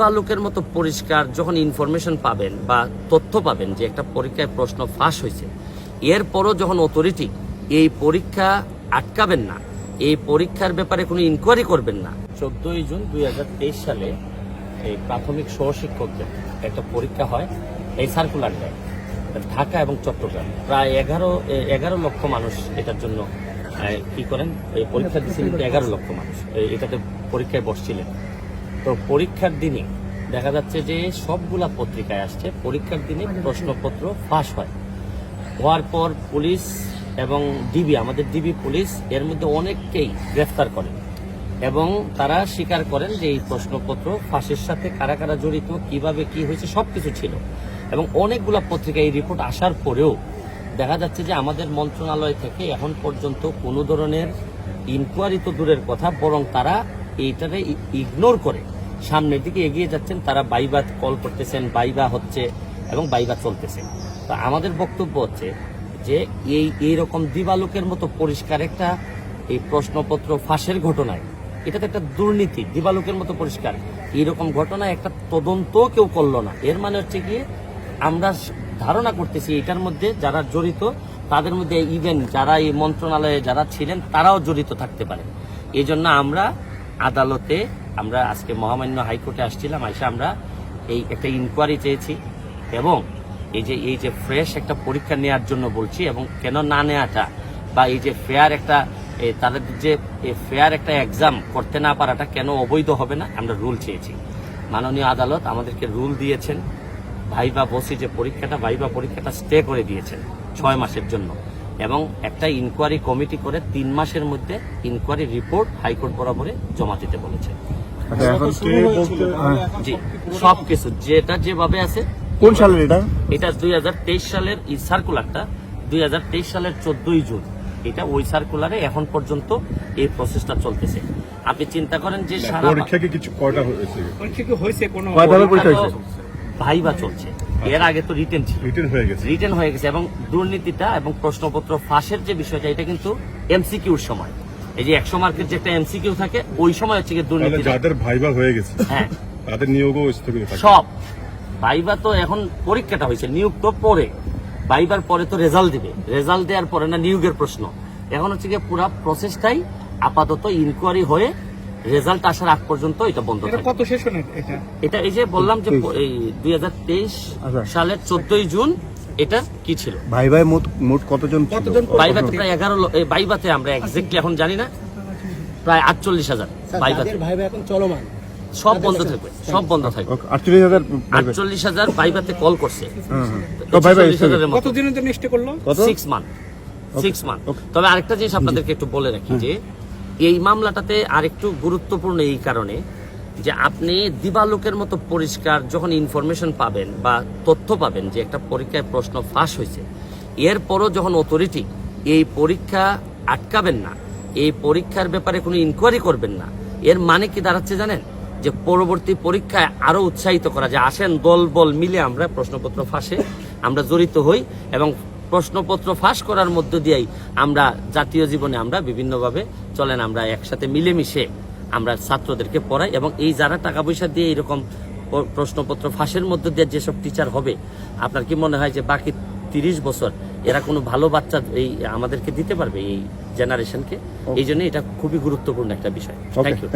বালুকের মতো পরিষ্কার যখন ইনফরমেশন পাবেন বা তথ্য পাবেন যে একটা পরীক্ষায় প্রশ্ন ফাঁস হয়েছে, এরপরও যখন অথরিটি এই পরীক্ষা আটকাবেন না, এই পরীক্ষার ব্যাপারে কোনো ইনকোয়ারি করবেন না। চোদ্দই জুন দুই সালে এই প্রাথমিক সহশিক্ষকদের একটা পরীক্ষা হয়, এই সার্কুলার দেয়, ঢাকা এবং চট্টগ্রাম। প্রায় এগারো এগারো লক্ষ মানুষ এটার জন্য কি করেন? এই পরীক্ষা দিচ্ছেন কিন্তু এগারো লক্ষ মানুষ এটাতে পরীক্ষায় বসছিলেন। তো পরীক্ষার দিনে দেখা যাচ্ছে যে সবগুলা পত্রিকায় আসছে, পরীক্ষার দিনে প্রশ্নপত্র ফাঁস হয়। হওয়ার পর পুলিশ এবং ডিবি, আমাদের ডিবি পুলিশ এর মধ্যে অনেককেই গ্রেফতার করেন এবং তারা স্বীকার করেন যে এই প্রশ্নপত্র ফাঁসের সাথে কারা কারা জড়িত, কীভাবে কি হয়েছে সব কিছু ছিল। এবং অনেকগুলা পত্রিকায় এই রিপোর্ট আসার পরেও দেখা যাচ্ছে যে আমাদের মন্ত্রণালয় থেকে এখন পর্যন্ত কোনো ধরনের ইনকোয়ারি তো দূরের কথা, বরং তারা এইটারে ইগনোর করে। সামনের দিকে এগিয়ে যাচ্ছেন, তারা বাইবা কল করতেছেন, বাইবা হচ্ছে এবং বাইবা চলতেছে। তো আমাদের বক্তব্য হচ্ছে যে এই এই রকম দিবালোকের মতো পরিষ্কার একটা এই প্রশ্নপত্র ফাঁসের ঘটনায়, এটা তো একটা দুর্নীতি, দিবালোকের মতো পরিষ্কার। এইরকম ঘটনায় একটা তদন্ত কেউ করল না। এর মানে হচ্ছে কি আমরা ধারণা করতেছি এটার মধ্যে যারা জড়িত, তাদের মধ্যে ইভেন যারা এই মন্ত্রণালয়ে যারা ছিলেন, তারাও জড়িত থাকতে পারে। এই জন্য আমরা আদালতে আমরা আজকে মহামান্য হাইকোর্টে আসছিলাম, আইসা আমরা এই একটা ইনকোয়ারি চেয়েছি এবং এই যে এই যে ফ্রেশ একটা পরীক্ষা নেওয়ার জন্য বলছি এবং কেন না নেওয়াটা বা এই যে ফেয়ার একটা তাদের যে ফেয়ার একটা এক্সাম করতে না পারাটা কেন অবৈধ হবে না, আমরা রুল চেয়েছি। মাননীয় আদালত আমাদেরকে রুল দিয়েছেন, ভাইবা বসি যে পরীক্ষাটা, ভাইবা পরীক্ষাটা স্টে করে দিয়েছেন ছয় মাসের জন্য। এবং একটা ইনকোয়ারি কমিটি করে তিন মাসের মধ্যে ইনকোয়ারি রিপোর্ট হাইকোর্ট বরাবরে জমা দিতে বলেছে। আচ্ছা হ্যাঁ। জি সব কিছু যেটা যেভাবে আছে। কোন সালের এটা? এটা দুই সালের এই সার্কুলারটা দুই সালের চোদ্দই জুন। এটা ওই সার্কুলারে এখন পর্যন্ত এই প্রসেসটা চলতেছে। আপনি চিন্তা করেন যে সারা পরীক্ষা কি কিছু কয়টা হয়েছে? পরীক্ষা কি হয়েছে কোনো? কয় পরীক্ষা হয়েছে? ভাইবা চলছে। এর আগে তো রিটেন ছিল। রিটার্ন হয়ে গেছে। রিটেন হয়ে গেছে এবং দুর্নীতিটা এবং প্রশ্নপত্র ফাঁসের যে বিষয়টা এটা কিন্তু এমসিকিউর সময়। এই যে একশো মার্কের যে একটা এমসিকিউ থাকে ওই সময় হচ্ছে দুর্নীতি যাদের ভাইবা হয়ে গেছে হ্যাঁ। তাদের নিয়োগও স্থগিত সব। ভাইবা তো এখন পরীক্ষাটা হয়েছে নিয়োগ তো পরে। ভাইবার পরে তো রেজাল্ট দিবে। রেজাল্ট দেওয়ার পরে না নিয়োগের প্রশ্ন। এখন হচ্ছে গিয়ে পুরা প্রসেসটাই আপাতত ইনকোয়ারি হয়ে রেজাল্ট আসার আগ পর্যন্ত এটা বন্ধ থাকে। কত সেশনের এটা? এটা এই যে বললাম যে এই দুই আচ্ছা। সালের চোদ্দই জুন এটা কি ছিল? ভাই ভাই মোট মোট কতজন? কতজন বাইবাতে প্রায় এগারো বাইবাতে আমরা এক্স্যাক্টলি এখন জানি না। প্রায় আটচল্লিশ হাজার বাইবাতে ভাইবা এখন চলমান সব বন্ধ থাকবে সব বন্ধ থাকবে। আটচল্লিশ হাজার ভাই ভাই। আটচল্লিশ হাজার বাইবাতে কল করছে। হ্যাঁ, হ্যাঁ। ভাই ভাই 46 হাজারের মতো। কত দিনের জন্য স্টে করল? সিক্স মান্থ সিক্স মান্থ তবে আরেকটা জিনিস আপনাদেরকে একটু বলে রাখি যে এই মামলাটাতে আরেকটু গুরুত্বপূর্ণ এই কারণে যে আপনি দিবালোকের মতো পরিষ্কার যখন ইনফরমেশন পাবেন বা তথ্য পাবেন যে একটা পরীক্ষায় প্রশ্ন ফাঁস হয়েছে, এরপরও যখন অথরিটি এই পরীক্ষা আটকাবেন না, এই পরীক্ষার ব্যাপারে কোনো ইনকোয়ারি করবেন না, এর মানে কি দাঁড়াচ্ছে জানেন? যে পরবর্তী পরীক্ষায় আরও উৎসাহিত করা, যে আসেন দল বল মিলে আমরা প্রশ্নপত্র ফাঁসে আমরা জড়িত হই এবং প্রশ্নপত্র ফাঁস করার মধ্য দিয়েই আমরা জাতীয় জীবনে আমরা বিভিন্নভাবে চলেন, আমরা একসাথে মিলেমিশে আমরা ছাত্রদেরকে পড়াই এবং এই যারা টাকা পয়সা দিয়ে এরকম প্রশ্নপত্র ফাঁসের মধ্যে দিয়ে যেসব টিচার হবে আপনার কি মনে হয় যে বাকি তিরিশ বছর এরা কোনো ভালো বাচ্চা এই আমাদেরকে দিতে পারবে এই জেনারেশনকে? এই জন্য এটা খুবই গুরুত্বপূর্ণ একটা বিষয়। Thank you